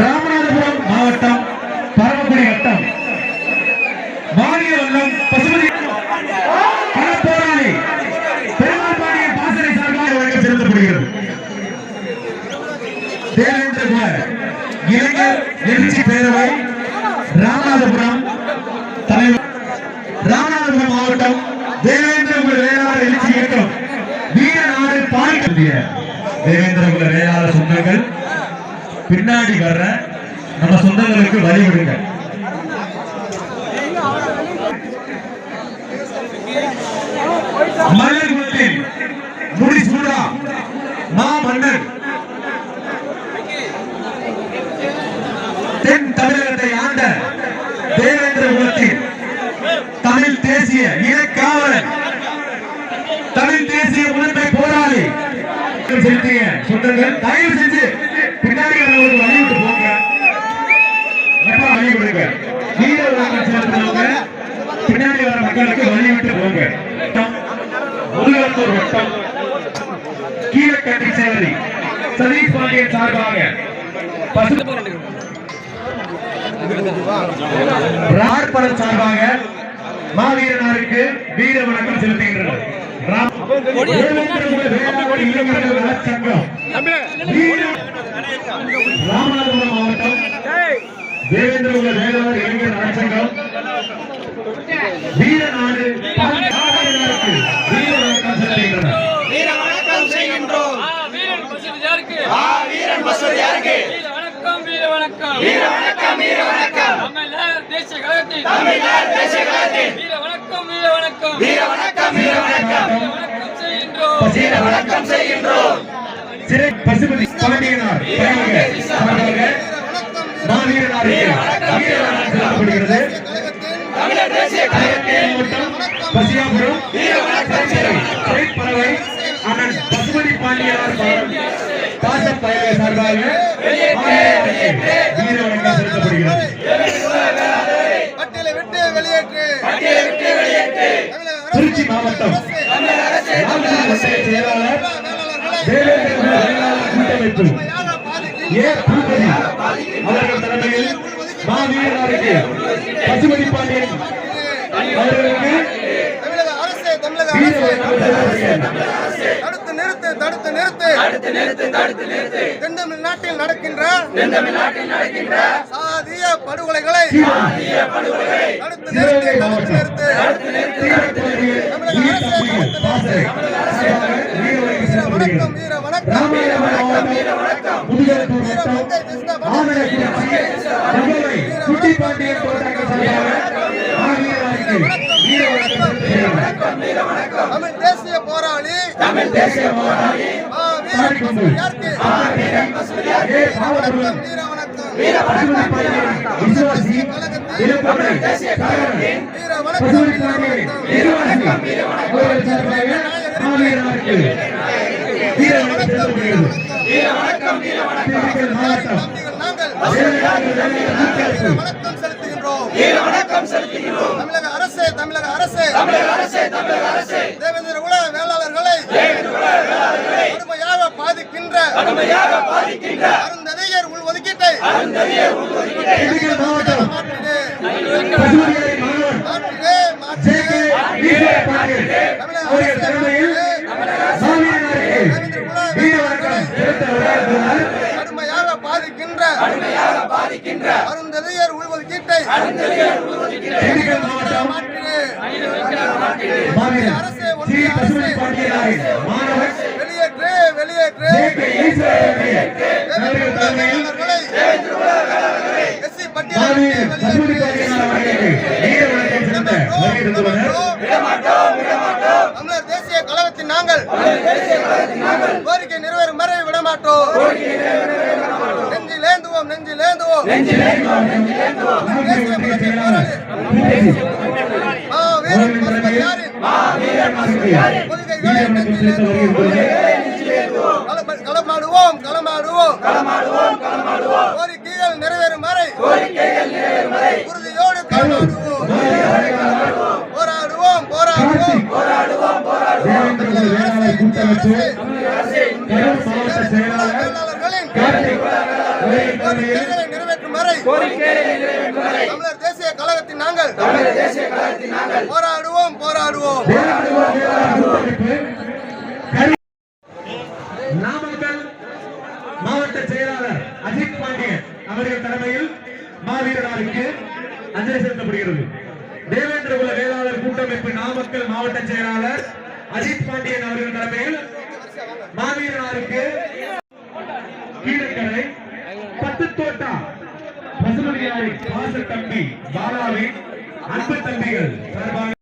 ராமநாதபுரம் மாவட்டம் மாநில வல்லம் பசுமதி களப்போராளி பெருமாள்பாடியின் பாசறை சார்பாக வழங்க செலுத்தப்படுகிறது. தேவேந்திர குமார் இளைஞர் எழுச்சி பேரவை ராமநாதபுரம் தலைவர். ராமநாதபுரம் மாவட்டம் தேவேந்திர குல வேளாளர் எழுச்சி இயக்கம். வீரநாடு பாண்டிய தேவேந்திர குல சொந்தங்கள். பின்னாடி வர்ற நம்ம சொந்தங்களுக்கு வழி விடுங்க மல்லர் முடி சூடா மா மன்னர் தென் தமிழகத்தை ஆண்ட தேவேந்திர குலத்தின் தமிழ் தேசிய இனக்காவலன் தமிழ் தேசிய முதன்மை போராளி. செலுத்திய சொந்தங்கள் தயவு செஞ்சு பின்னாடி வரவங்களுக்கு வழி விட்டு போங்க. வழி விடுங்க வீர வணக்கம் செலுத்தினவங்க பின்னாடி வர மக்களுக்கு போங்க. முருகத்தூர் வட்டம் கீழக்கட்டி சேவரி சதீஷ் பாண்டியன் சார்பாக பசு ராற்படம் சார்பாக மாவீரனாருக்கு வீர வணக்கம் செலுத்துகின்றனர். ராம்- ராமநாதபுரம் மாவட்டம் தேவேந்திரகுல வேளாளர் இளைஞர் நலச்சங்கம் வீரநாடு வீர வணக்கம் செலுத்துகின்றனர். வீர வணக்கம் செய்கின்றோம். ஆ, வீரன் மசூதியாருக்கு ஆ வீரன் மசூதியாருக்கு வீர வணக்கம் வீர வணக்கம். வீர வணக்கம் தமிழர் தேசிய கழகத்தில் தமிழ்நாடு தேசிய கழகத்தில் வீர வணக்கம் வீர வணக்கம். வீர வணக்கம் வீர வணக்கம். வணக்கம் செய்கின்றோம். வீர வணக்கம் செய்கின்றோம். சிறை பசுபதி பாண்டியனார் பணியாக அவர்களுக்கு மாவீரனாருக்கு வீர வணக்கம் செலுத்தப்படுகிறது தமிழர் தேசிய கழகத்தில் மாவட்டம் பசியாபுரம் பறவை அண்ணன் பசுமதி பாண்டியார் பாச பயண சார்பாக வீர வணக்கம் செலுத்தப்படுகிறது திருச்சி மாவட்டம் செயலாளர் தேவேந்திர கூட்டமைப்பு ஏ. அவர்கள் தலைமையில் மாவீரனாருக்கு பசுபதி பாண்டியன் அவர்களுக்கு தமிழக அரசு தமிழக வீர அரசு வணக்கம் செலுத்தப்படுகிறது. தடுத்து நிறுத்து தடுத்து நிறுத்து தடுத்து நிறுத்து தடுத்து நிறுத்து. தென் தமிழ்நாட்டில் நடக்கின்ற தென் தமிழ்நாட்டில் நடக்கின்ற சாதிய படுகொலைகளை படுகொலைகளை தடுத்து நிறுத்து தடுத்து நிறுத்து. வீர வணக்கம் வணக்கம். வீர வணக்கம். மாவீரனாருக்கு வீர வணக்கம். செலுத்தப்படுகிறது. தமிழ் தேசிய போராளி தமிழ் தேசிய போராளி ஆ, வீர விசுவாசி வணக்கம் செலுத்துகின்றோம் தமிழக அரசு தமிழக அரசு தமிழக அரசு தமிழக அரசு தேவேந்திர குல வேளாளர்களை கடுமையாக பாதிக்கின்ற கடுமையாக பாதிக்கின்ற அருந்ததியர் உள்ஒதுக்கீட்டை திண்டுக்கல் மாவட்டம் மாற்றிடு பசுபதியாரி மாணவன் மாற்றிடு ஜே கே மாற்றிடு ஈஸ்வர பாண்டியன் தமிழக அவர்கள் தலைமையில் மாவீரனாருக்கு வீர வணக்கம் செலுத்த வருகிறார் கடுமையாக பாதிக்கின்ற கடுமையாக பாதிக்கின்ற அருந்ததியர் உள்ஒதுக்கீட்டை திண்டுக்கல் மாவட்டம் மாற்றிடு. மாவீரன் ஸ்ரீ பசுபதி பாண்டியனாரின் மாணவன் வெளியேற்று வெளியேற்று ஜே கே ஈஸ்வர பாண்டியன் அவர்கள் தலைமையில் வேளாளர்களை எஸ்சி மாவீரன் பட்டியலில் பசுபதி பாண்டியனார் அவர்களுக்கு வீர வணக்கம் செலுத்த வருகின்றனர் தமிழர் தேசிய கழகத்தின் நாங்கள் கோரிக்கை நிறைவேறும் வரை விடமாட்டோம். நெஞ்சில் ஏந்துவோம் நெஞ்சில் ஏந்துவோம் தேசிய புரட்சி போராளி. ஆ, வீரன் பசுபதியாரின் கொள்கைகளை நெஞ்சில் ஏந்துவோம். களம- களமாடுவோம் களமாடுவோம் கோரிக்கைகள் நிறைவேறும் வரை உறுதியோடு களமாடுவோம் போராடுவோம் போராடுவோம் வேளாளர் கூட்டமைப்பு கரூர் மாவட்ட செயலாளர் நிறைவேற்றும் வரை தமிழர் தேசிய கழகத்தின் நாங்கள் போராடுவோம் போராடுவோம். நாமக்கல் மாவட்ட செயலாளர் அஜித் பாண்டியன் அவர்கள் தலைமையில் மாவீரனாருக்கு அஞ்சலி செலுத்தப்படுகிறது. தேவேந்திர குல வேளாளர் கூட்டமைப்பு நாமக்கல் மாவட்ட செயலாளர் அஜித் பாண்டியன் அவர்கள் தலைமையில் மாவீரனாருக்கு கீழக்கரை பத்து தோட்டா பசுமதியாரின் பாச தம்பி பாலாவின் அன்பு தம்பிகள் சார்பாக